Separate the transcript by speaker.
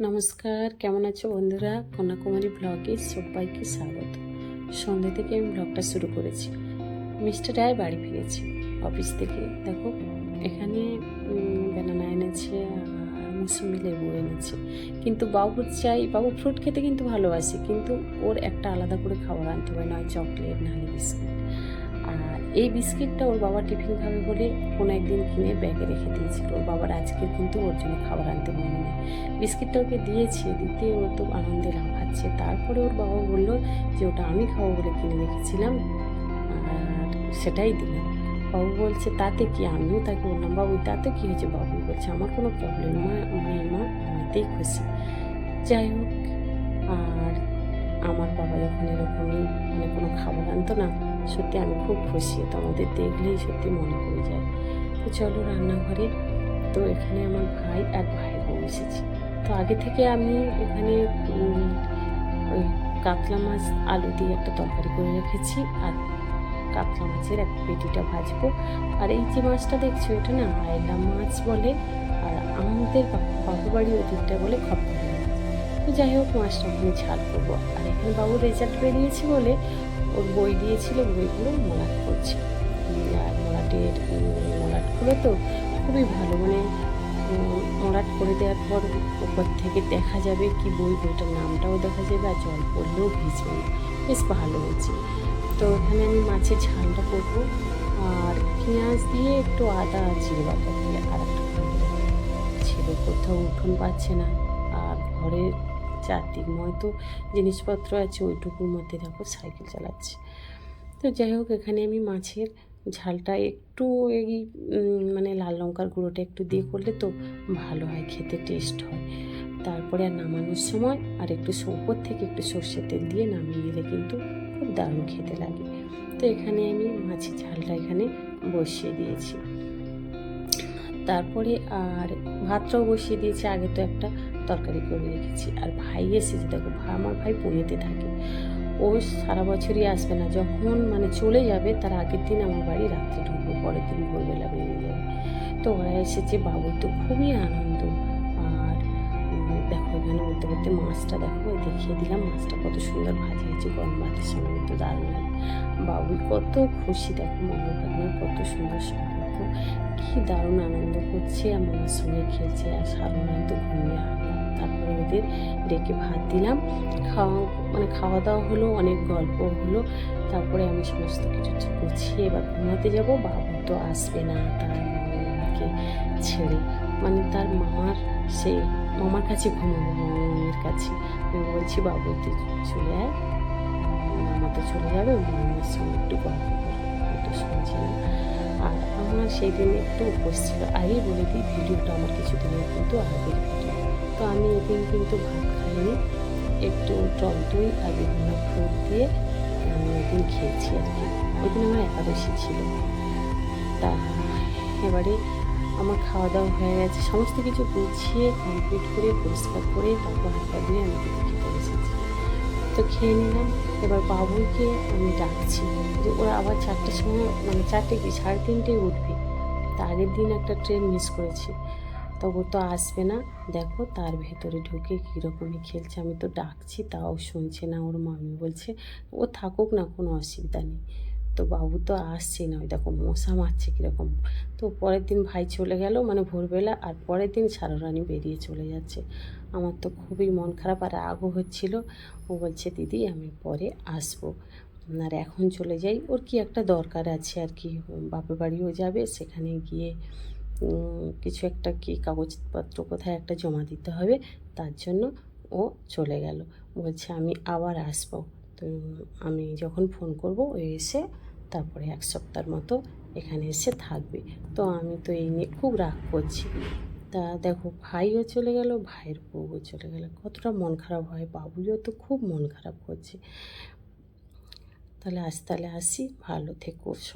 Speaker 1: নমস্কার, কেমন আছো বন্ধুরা? কন্যাকুমারী ব্লগে সবাইকে স্বাগত। সন্ধ্যে থেকে আমি ব্লগটা শুরু করেছি। মিস্টার রায় বাড়ি ফিরেছে। অফিস থেকে। দেখো, এখানে ব্যানানা এনেছে আর মুসুম্বি লেবু এনেছে। কিন্তু বাবুর চাই, বাবু ফ্রুট খেতে কিন্তু ভালোবাসে। কিন্তু ওর একটা আলাদা করে খাবার আনতে হবে নয় চকলেট নাহলে বিস্কিট আর এই বিস্কিটটা ওর বাবা টিফিন খাবে বলে কোনো একদিন কিনে ব্যাগে রেখে দিয়েছিল। ওর বাবার আজকে কিন্তু ওর জন্য খাবার আনতে মনে নেই বিস্কিটটা ওকে দিয়েছে, দিতে ও তো আনন্দে লাফাচ্ছে তারপরে ওর বাবা বলল যে, ওটা আমি খাব বলে কিনে রেখেছিলাম, আর সেটাই দিলাম বাবু বলছে, তাতে কি? আমিও তাকে বললাম, বাবু, তাতে কী হয়েছে? বাবু বলছে, আমার কোনো প্রবলেম মা নেই মা এতেই খুশি। যাই হোক, আর আমার বাবা যখন এরকমই মানে কোনো খাবার আনতো না সত্যি আমি খুব খুশি, তো আমাদের দেখলেই সত্যি মনে পড়ে যায়। তো চলো রান্নাঘরে, তো এখানে আমার ভাই আর ভাইয়ের বউ এসেছে। তো আগে থেকে আমি এখানে ওই কাতলা মাছ, আলু দিয়ে একটা তরকারি করে রেখেছি, আর কাতলা মাছের এক পেটিটা ভাজবো। আর এই যে মাছটা দেখছ, এটা না আয়লা মাছ বলে, আর আমাদের বাবু বাড়ি ওদিকটা বলে খপ্পর মাছ। তো যাই হোক মাছটা ওখানে ঝাল করব। আর এখানে বাবুর রেজাল্ট বেরিয়েছে বলে ওর বই দিয়েছিল, বইগুলো মলাট করছে। আর মলাটের মলাটগুলো তো খুবই ভালো মানে মলাট করে দেওয়ার পর উপর থেকে দেখা যাবে কি বই, বইটার নামটাও দেখা যাবে আর জল পড়লেও ভিজবে বেশ ভালো হয়েছে। তো এখানে আমি মাছের ঝালটা করব আর পেঁয়াজ দিয়ে একটু আদা জিরে বাটা দিয়ে আর একটা ছেলে, কোথাও উঠোন পাচ্ছে না। আর ঘরের চারদিকময় তো জিনিসপত্র আছে ওইটুকুর মধ্যে দেখো সাইকেল চালাচ্ছে। তো যাই হোক, এখানে আমি মাছের ঝালটা একটু এই মানে লাল লঙ্কার গুঁড়োটা একটু দিয়ে করলে তো ভালো হয়, খেতে টেস্ট হয়। তারপরে আর নামানোর সময় আর একটু উপর থেকে একটু সর্ষের তেল দিয়ে নামিয়ে নিলে কিন্তু খুব দারুণ খেতে লাগে। তো এখানে আমি মাছের ঝালটা এখানে বসিয়ে দিয়েছি। তারপরে আর ভাতটাও বসিয়ে দিয়েছি, আগে তো একটা তরকারি করে রেখেছি। আর ভাই এসেছে দেখো ভাই আমার ভাই পুনেতে থাকে। ও সারা বছরই আসবে না। যখন মানে চলে যাবে, তার আগের দিন আমার বাড়ি, রাত্রে ঢুকবো, পরের দিন ভোরবেলা বেরিয়ে যাবে। তো ওরা এসেছে বাবুর তো খুবই আনন্দ। আর দেখো এখানে বলতে বলতে মাছটা দেখো দেখিয়ে দিলাম মাছটা কত সুন্দর ভাজা হয়েছে গরম ভাতের সঙ্গে কিন্তু দারুণ লাগে। বাবুই কত খুশি, দেখো মামা ভাগ্নের কত সুন্দর সম্পর্ক। কী দারুণ আনন্দ করছে, আর মামার সঙ্গে খেলছে, আর সারা তো ঘুমিয়ে ওদের ডেকে ভাত দিলাম। খাওয়া মানে খাওয়া দাওয়া হলো, অনেক গল্প হলো। তারপরে আমি সমস্ত কিছু গুছিয়ে এবার ঘুমাতে যাব। বাবু তো আসবে না, তার মামাকে ছেড়ে। মানে তার মামার সেই মামার কাছে ঘুমাবো, মামার কাছে। আমি বলছি, বাবু, তুই চলে আয়। মামা তো চলে যাবে মামার সঙ্গে একটু গল্প আর আমার সেই দিন একটু উপোস ছিল আগেই বলে দিই, ভিডিওটা আমার কিছুদিনের কিন্তু আগের ভিডিও। তো আমি এদিন কিন্তু ভাত খাইনি। একটু টক দই আর বিভিন্ন ফ্রুট দিয়ে আমি ওদিন খেয়েছি আর কি। ওই দিন আমার একাদশী ছিল। তা এবারে আমার খাওয়া দাওয়া হয়ে গেছে। সমস্ত কিছু গুছিয়ে কমপ্লিট করে, পরিষ্কার করে তারপর হাত পা ধুয়ে আমি খেতে বসেছি। তো খেয়ে নিলাম। এবার বাবুকে আমি ডাকছি যে ওরা আবার চারটের সময় মানে চারটে কি? সাড়ে তিনটেয় উঠবে। তা আগের দিন একটা ট্রেন মিস করেছি। তো ও তো আসবে না। দেখো তার ভেতরে ঢুকে কীরকমই খেলছে। আমি তো ডাকছি, তাও শুনছে না ওর মামি। বলছে, ও থাকুক না, কোনো অসুবিধা নেই। তো বাবু তো আসছে না। ওই দেখো মশা মারছে কীরকম। তো পরের দিন ভাই চলে গেল মানে ভোরবেলা, আর পরের দিন সারারানি বেরিয়ে চলে যাচ্ছে। আমার তো খুবই মন খারাপ, আর রাগও হচ্ছিল। ও বলছে, দিদি, আমি পরে আসব। আর এখন চলে যাই। ওর কি একটা দরকার আছে আর কি? বাপের বাড়িও যাবে, সেখানে গিয়ে কিছু একটা কি কাগজপত্র কোথায় একটা জমা দিতে হবে, তার জন্য ও চলে গেল। বলছে, আমি আবার আসব। তো আমি যখন ফোন করব, ও এসে তারপরে এক সপ্তাহের মতো এখানে এসে থাকবে। তো আমি তো এই নিয়ে খুব রাগ করছি। তা দেখো, ভাইও চলে গেল, ভাইয়ের বউও চলে গেল। কতটা মন খারাপ হয়, বাবুইও তো খুব মন খারাপ করছে। তাহলে আজ তাহলে আসি, ভালো থেকো সব।